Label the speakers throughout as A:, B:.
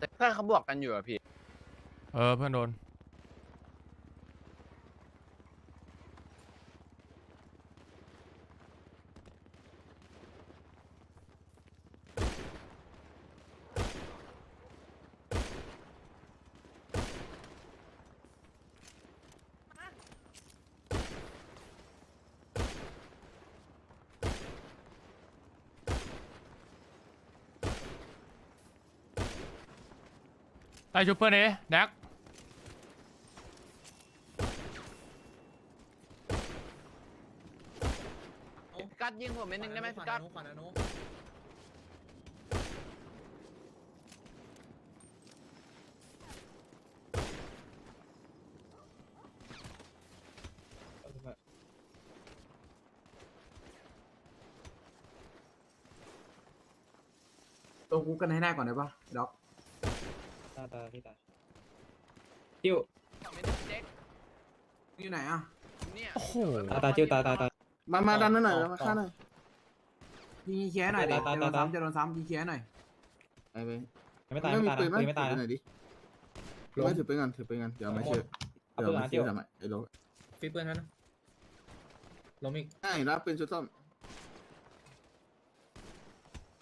A: แต่แค่เขาบวกกันอยู่อะพี่
B: เออเพื่อนโดน ไล่ชุบเพื่อนเอ๊แดก
A: กัดยิงผมเม็ดนึงได้ไหมพี่กัด
C: ขวานาโน
D: ตัวกูกันให้ได้ก่อนได้ปะด็อก
C: ตาตาพี่ตาจิ้ว
A: เม็ดนึงเจ๊ก
D: อยู่ไหนอะ
A: เนี่ย
B: โอ้โห
C: ตาตาจิ้วตาตาตา
D: มามาดันหน่อย
C: ต่อ
D: มา
C: ต่อ
D: ฆ่าหน่อยยิงเคลียร์หน่อย
C: ตา
D: เดี๋ยว
C: ตา
D: จะโดน
C: ตา
D: ซ้ำจะโดนซ้ำยิงเคลียร์หน่อย
E: ไอ้เว้ย
C: ไม่ตายไม่ตายนะปืนไม่ตายนะ
E: หน่อยดิ
C: ล้ม
E: ไม่ถือปืนก่อนถือปืนก่อนเดี๋ยวไม่เชื่อ
C: เอา
E: เดี๋ยว
C: ปืน
E: ไม่
C: หา
E: เชื่
C: จิ้
E: อ
C: ว
E: ทำไมไอ้โล
C: ฟีปืนนั้นล้มอีก
E: ใช่รับปืนชุดส้ม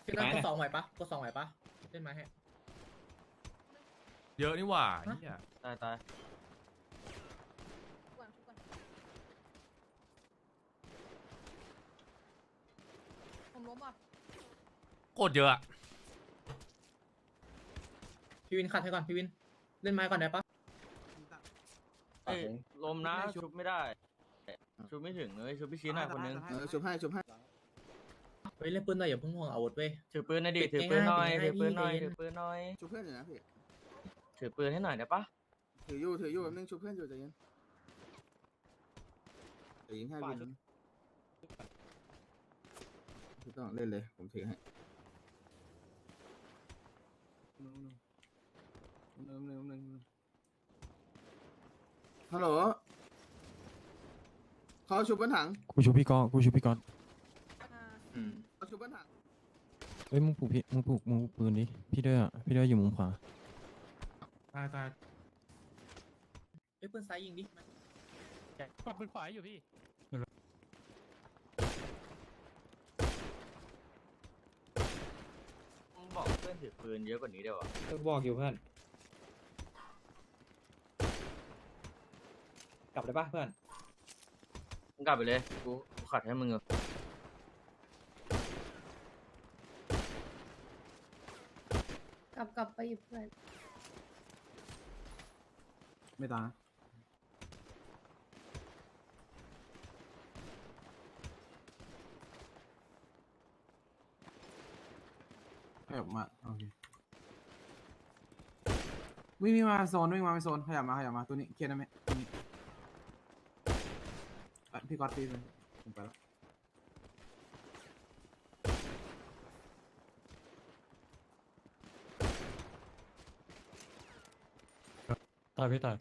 C: พี่นั่นก็สองไหวปะก็สองไหวปะเล่นไม้ให้
B: เยอะนี่หว่าเหี้ย
C: ตายตาย
F: ก่อนก่อนผมล้มอะ
B: โคตรเยอะอะ
C: พี่วินขัดให้ก่อนพี่วิน เล่นไม้ก่อนได้ปะ
G: เอ้ยลมนะชุบไม่ได้ ชุบไม่ถึงเลยชุบพี่ชี้หน่อยคนนึง
E: เออชุบให้ชุบให้
C: เฮ้ยเล่นปืนหน่อยอย่าเพิ่งห่วงอาวุธเว้ย
G: ถือปืนหน่อยดิ
C: ปิ
G: ถื
C: ด
G: อปืนหน่อย
C: ง่ายๆ
G: ถือปืนหน่อย
C: พี่
G: ถือปืนหน่อย
E: ชุบเพื่อนอยู่นะพี่
G: ถือปืนให้หน่อยได้ปะ
E: ถืออยู่ถืออยู่แป๊บนึงชุบเพื่อนอยู่ใจเย็นแต่ยิงให้บินไม่ต้องเล่นเลยผมถือให้ฮัลโหลเขาชุบบนถัง
H: กูชูพี่กอนกูชูพี่กอน
F: อ่า
G: อืม
E: เขาชุบบนถัง
H: เอ้ยมึงปลูกพี่มึงปลูกมึงปลูกปืนดิพี่เด้ออะพี่เด้ออยู่มุมขวา
B: ตายตาย
C: เฮ้ยปืนซ้ายยิงดิ
B: กดปืนขวาอยู่พี่
G: มึงบอกเพื่อนถือปืนเยอะกว่านี้เดี๋ยวะ
C: บอกอยู่เพื่อน กลับได้ปะเพื่อน
G: มึงกลับไปเลย กูกูขัดให้มึงอะ
F: กลับกลับไปหยิบเพื่อน
D: ไม่ตายนะขยับมา โอเควิ่งวิ่งมาโซนวิ่งมาโซนขยับมาขยับมาตัวนี้เคลียร์ได้ไหมตัวนี้อะพี่ก๊อตตีเลยผมไปแล้ว
B: ตาย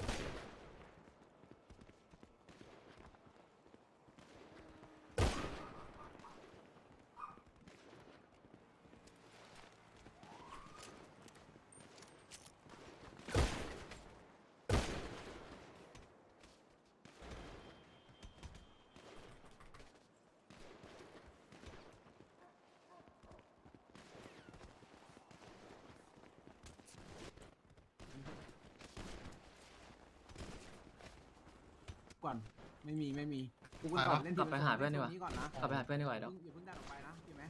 D: ก่อน ไม่มีไม่มีกูเพิ่งก่อนเล่น
I: กลับไปหาเพื่อนดีกว่า
D: ล่ก่อนนะ
I: กลับไปหาเพื่อนดีกว่าเดี๋ยว
D: อย่าเพิ่งดันออกไปนะใช่ไหม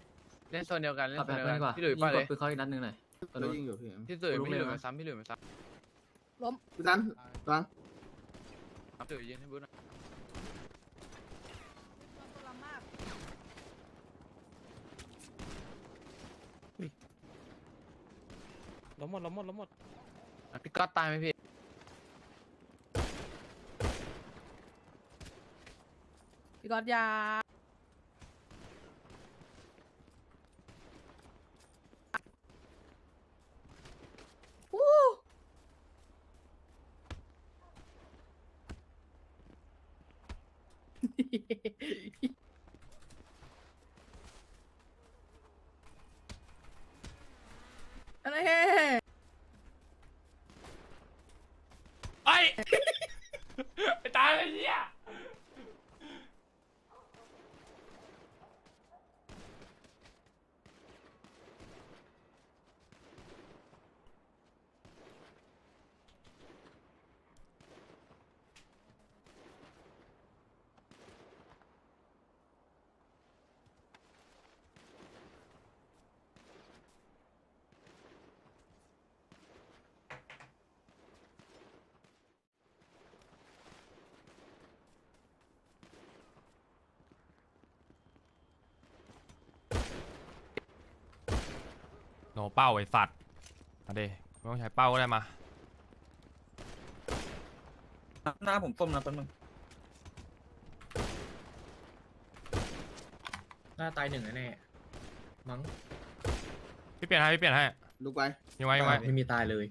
A: เล่นโซนเดียวกันเล่น
I: กลับ
A: โซ
I: ไป
A: น
I: หา
A: เดียว
I: เพื่อน
A: กัน
I: ดีกว่า
A: พี่หลุยไปเลย
I: ยิงกดปืนเขาอีกนัดหนึ่งหน่อย ตัว
E: เรา
I: นู้น
E: ยิงอยู่พี่
A: พี่ตุ๋ย
I: รู้
A: พี่หลุย
I: เลยนะ
A: มาซ้ำพี่หลุยมาซ้
E: พี่ตันระวังำ
A: ตุ๋ยยิงให้บุ๊นะ
F: ตัวลำมาก
B: ล้มหมดล้มหมดล้มหมด
A: อะพี่ก๊อตตายไหมพี่
F: พี่กอดยาวู้อะไรเฮ้
B: ไปตายไอ้เหี้ย
J: โนเป้าไอ้สัตว์มาเดไม่ต้องใช้เป้าก็ได้มา
G: หน้าผมต้มนะแป๊บนึง
C: หน้าตายหนึ่งแน่ๆมั้ง
J: พี่เปลี่ยนให้พี่เปลี่ยนให้
E: ลุกไป
J: ยิงไว้ยิงไว้
C: ไม่มีตายเลย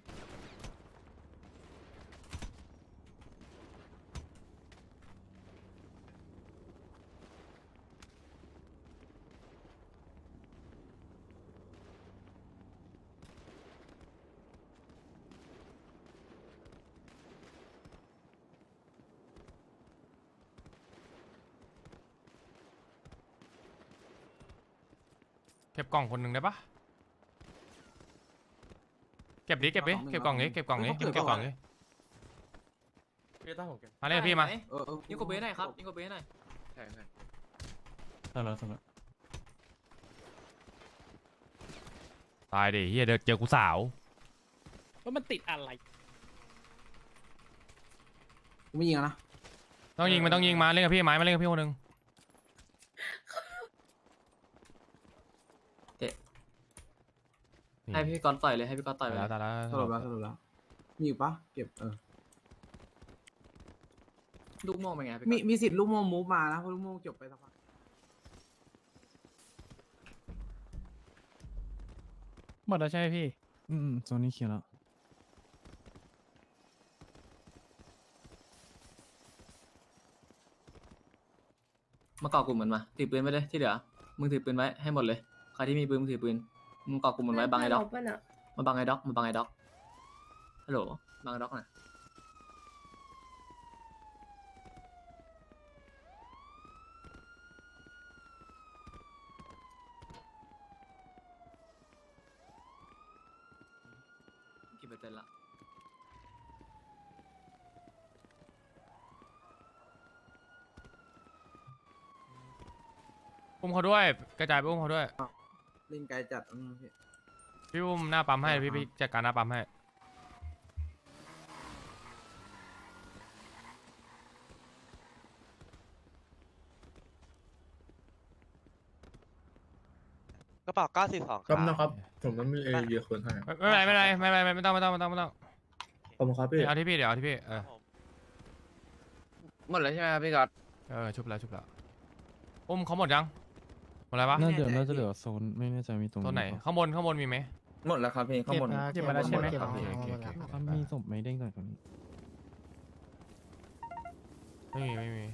J: เก็บกล่องคนหนึ่งได้ปะเก็บดิเก็บดิเก็บกล่องนี้เก็บกล่องนี้เก็บกล่องนี้
B: พี่ตั้งผมเก็บ
J: มาเล่นพี่มา
I: ไหน
D: เออเออ
I: ยิงกบเบสหน่อยครับยิงกบเบสหน่อย
A: ใช่ใช่
B: ตายแล้วตายแล้ว
J: ตายดิเฮียเดี๋ยวเจอกูสาว
B: ว่ามันติดอะไร
D: กูไม่ยิงอะนะ
J: ต้องยิงมันต้องยิงมาเล่นกับพี่ไม้มาเล่นกับพี่คนหนึ่ง
I: ให้พี่ก๊อตต่อยเลยให้พี่ก๊อตต่อย
J: ตาย
I: ไป
J: แล้วตายแล้ว
D: สรุปแล้วสรุปแล้วมีอีกปะเก็บเออ
I: ลูกโม่งเป็นไงพี่
D: มี
I: ก๊อต
D: มีสิทธิ์ลูกโม่มูฟมานะเพราะลูกโม่จบไปสักพัก
B: หมดแล้วใช่ไหมพี่
H: อืมอืมโซนนี้เคลียร์แล้ว
I: มาเกาะกลุ่มมันมาถือปืนไว้เลยที่เหลือมึงถือปืนไว้ให้หมดเลยใครที่มีปืนมึงถือปืน มึงเกาะกลุ่มมันไว้บังไอ้ด็อก
F: เพื่นอะ
I: มาบังไอ้ด็อกมาบังไอ้ด็อกฮัลโหลบังไอ้ด็อกหน่อยกี่เปอร์เซ็นต์ละ
J: อุ้มเขาด้วย กระจายไปอุ้มเขาด้วย
D: เล่นไกลจัดอืมพี่
J: พี่อุ้มหน้าปั๊มให้พี่พี่จัดการหน้าปั๊มให้
K: กระเป๋าเก้าสี่สอง
C: ครับนะครับ ผมต้องมีเอเยอะคนให้
J: ไม่ไม่เป็นไรไม่เป็นไรไม่เป็นไรไม่ต้องไม่ต้องไม่ต้องไม่ต้อง
C: ขอบคุณครับพี่
J: เอาที่พี่เดี๋ยวเอาที่พี่เออ
A: หมดแล้วใช่ไหมครับพี่ก๊อต
J: เออชุบแล้วชุบแล้วอุ้มเขาหมดยังหม ดแล้วปะ
H: น่าจะน่าจะเหลือโซนไม่แน่ใจมีตรง
J: ตัวไหน
H: เปล่า
J: ข้างบนข้างบนมีไหม
G: หมดแล้วครับพี่ข้างบน
B: เก็บมาแล้วใช่ไหม
J: โอเคโอเคโอเค
H: อะมีศพไหมเด้งหน่อยตรงนี้
J: ไม่มีไม่มี